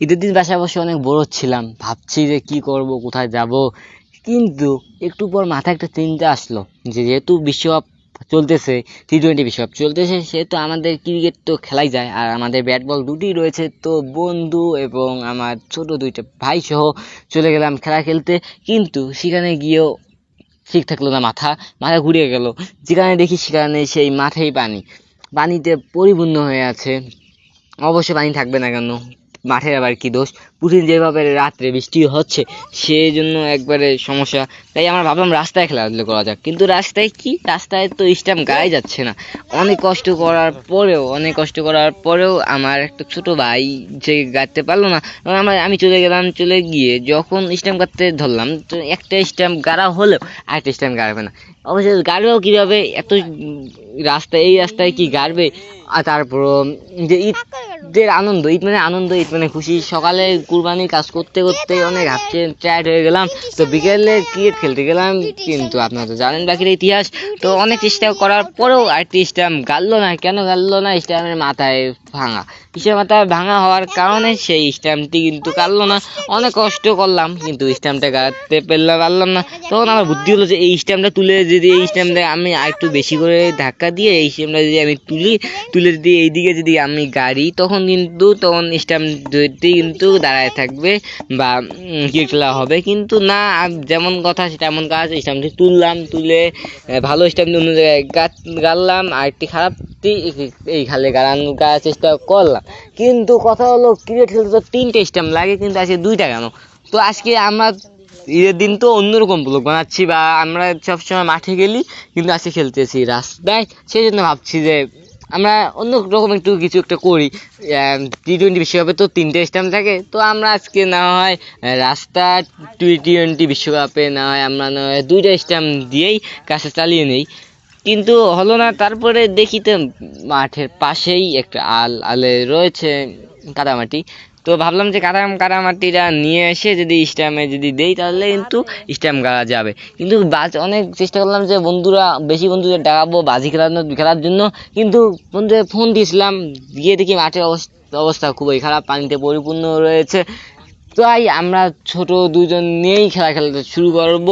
ঈদের দিন বাসায় বসে অনেক বড় ছিলাম। ভাবছি যে কি করব, কোথায় যাব। কিন্তু একটু পর মাথায় একটা চিন্তা আসলো যে যেহেতু বিশ্বকাপ চলতেছে টি টোয়েন্টি বিশ্বকাপ চলতেছে, সেহেতু আমাদের ক্রিকেট তো খেলাই যায় আর আমাদের ব্যাট বল দুটি রয়েছে। তো বন্ধু এবং আমার ছোট দুইটা ভাই সহ চলে গেলাম খেলা খেলতে। কিন্তু সেখানে গিয়েও ঠিক থাকল না মাথা মাথা ঘুরিয়ে গেল। যেখানে দেখি সেখানে সেই মাঠেই পানি। পানিতে পরিপূর্ণ হয়ে আছে। অবশ্যই পানি থাকবে না কেন? মাঠের আবার কি দোষ? প্রতিদিন যেভাবে রাত্রে বৃষ্টি হচ্ছে সেই জন্য একবারে সমস্যা। তাই আমরা ভাবলাম রাস্তায় খেলাধুলো করা যাক। কিন্তু রাস্তায় কি? রাস্তায় তো স্ট্যাম্প গায়ে যাচ্ছে না। অনেক কষ্ট করার পরেও অনেক কষ্ট করার পরেও আমার একটা ছোট ভাই যে গাঁথতে পারল না আমরা আমি চলে গেলাম চলে গিয়ে যখন স্ট্যাম্প গাঁথতে ধরলাম তো একটা স্ট্যাম্প গাড়া হলেও আরেকটা স্ট্যাম্প গাড়বে না। অবশ্যই গাড়বেও কীভাবে? এত উম, রাস্তা এই রাস্তায় কি গাড়বে? আর তারপর যে ঈদের আনন্দ ঈদ মানে আনন্দ ঈদ মানে খুশি। সকালে কুরবানির কাজ করতে করতে অনেক হাফছে টায়ার্ড হয়ে গেলাম। তো বিকেলে ক্রিকেট খেলতে গেলাম কিন্তু আপনারা তো জানেন বাকির ইতিহাস। তো অনেক চেষ্টা করার পরেও আরেকটি স্ট্যাম্প গাড়লো না কেন গাড়লো না স্ট্যাম্পের মাথায় ভাঙা। কিসের ভাঙা হওয়ার কারণে সেই স্ট্যাম্পটি কিন্তু কাটলো না। অনেক কষ্ট করলাম, কিন্তু স্ট্যাম্পটা গাড়তে পারলাম পারলাম না। তখন আমার বুদ্ধি হলো যে এই স্ট্যাম্পটা তুলে যদি এই স্ট্যাম্পটা আমি আরেকটু বেশি করে ধাক্কা দিয়ে, এই স্ট্যাম্পটা যদি আমি তুলি, তুলে যদি এইদিকে যদি আমি গাড়ি, তখন কিন্তু, তখন স্ট্যাম্প দুইটি কিন্তু দাঁড়ায় থাকবে বা খেলা হবে। কিন্তু না যেমন কথা এমন কাজ স্ট্যাম্পটি তুললাম, তুলে ভালো স্ট্যাম্প অন্য জায়গায় গাড়লাম আর একটি খারাপটি এই খালে গাড়ানোর গাড়ার চেষ্টা করলাম। কিন্তু কথা হলো ক্রিকেট খেলতে তো তিনটে স্ট্যাম্প লাগে, কিন্তু আজকে দুইটা কেন? তো আজকে আমরা ঈদের দিন তো অন্যরকম ব্লগ বানাচ্ছি বা আমরা সবসময় মাঠে গেলি, কিন্তু আজকে খেলতেছি রাস্তায় সেই জন্য ভাবছি যে আমরা অন্য রকম একটু কিছু একটা করি। টি টোয়েন্টি বিশ্বকাপে তো তিনটে স্ট্যাম্প থাকে, তো আমরা আজকে না হয় রাস্তা টি টোয়েন্টি বিশ্বকাপে না হয় আমরা না হয় দুইটা স্ট্যাম্প দিয়েই কাজটা চালিয়ে নেই। কিন্তু হলো না, তারপরে দেখি তো মাঠের পাশেই একটা আল, আলে রয়েছে কাদামাটি। তো ভাবলাম যে কাদা কাদামাটিটা নিয়ে এসে যদি স্ট্যাম্পে যদি দেই, তাহলে কিন্তু স্ট্যাম্প গাড়া যাবে। কিন্তু বাজ, অনেক চেষ্টা করলাম যে বন্ধুরা, বেশি বন্ধুদের ডাকাবো বাজি খেলানো খেলার জন্য। কিন্তু বন্ধুদের ফোন দিয়েছিলাম গিয়ে দেখি মাঠের অবস্থা অবস্থা খুবই খারাপ, পানিতে পরিপূর্ণ রয়েছে। তাই আমরা ছোট দুজন নিয়েই খেলা খেলতে শুরু করব।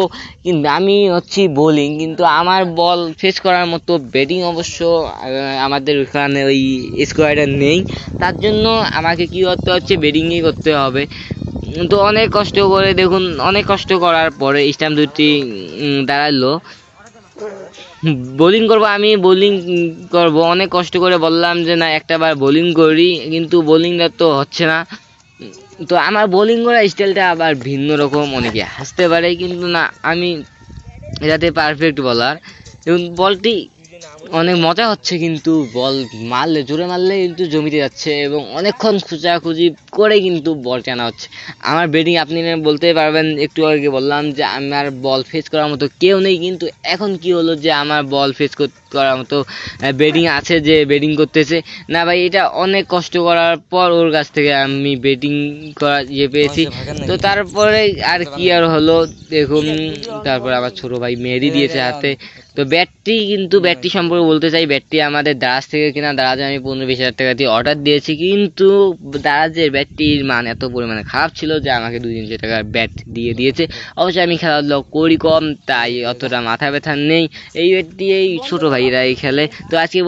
কিন্তু আমি হচ্ছি বোলিং কিন্তু আমার বল ফেস করার মতো ব্যাটিং অবশ্য আমাদের ওখানে ওই স্কোয়াডে নেই। তার জন্য আমাকে কি করতে হচ্ছে? ব্যাটিংই করতে হবে। তো অনেক কষ্ট করে, দেখুন, অনেক কষ্ট করার পরে স্ট্যাম্প দুটি দাঁড়াল। বোলিং করব, আমি বোলিং করব। অনেক কষ্ট করে বললাম যে, না, একটা বার বোলিং করি। কিন্তু বোলিংটা তো হচ্ছে না। তো আমার বোলিং করার স্টাইলটা আবার ভিন্ন রকম, অনেকে হাসতে পারে কিন্তু না, আমি এটাতে পারফেক্ট বলার এবং বলটি অনেক মজা হচ্ছে কিন্তু বল মারলে জোরে মারলে কিন্তু জমিতে যাচ্ছে এবং অনেকক্ষণ খোঁজাখুঁজি করে কিন্তু বল টানা হচ্ছে। আমার ব্যাটিং আপনি বলতে পারবেন একটু আগে বললাম যে আমার বল ফেস করার মতো কেউ নেই কিন্তু এখন কি হলো যে আমার বল ফেস করার মতো ব্যাটিং আছে যে ব্যাটিং করতেছে। না ভাই এটা অনেক কষ্ট করার পর ওর কাছ থেকে আমি ব্যাটিং করা ইয়ে পেয়েছি। তো তারপরে আর কি আর হলো দেখুন তারপর আমার ছোট ভাই মেহেদি দিয়েছে হাতে। তো ব্যাটটি কিন্তু ব্যাটটি সম্পর্কে বলতে চাই ব্যাটটি আমাদের দারাজ থেকে কিনা দারাজে আমি পনেরো বিশ হাজার টাকা দিয়ে অর্ডার দিয়েছি কিন্তু দারাজের ব্যাটটির মান এত পরিমাণে খারাপ ছিল যে আমাকে দুই তিনশো টাকার ব্যাট দিয়ে দিয়েছে। অবশ্যই আমি খেলাধুলা করি কম তাই অতটা মাথা ব্যথা নেই। এই ব্যাট দিয়েই ছোটো এই খেলে। তো আজকে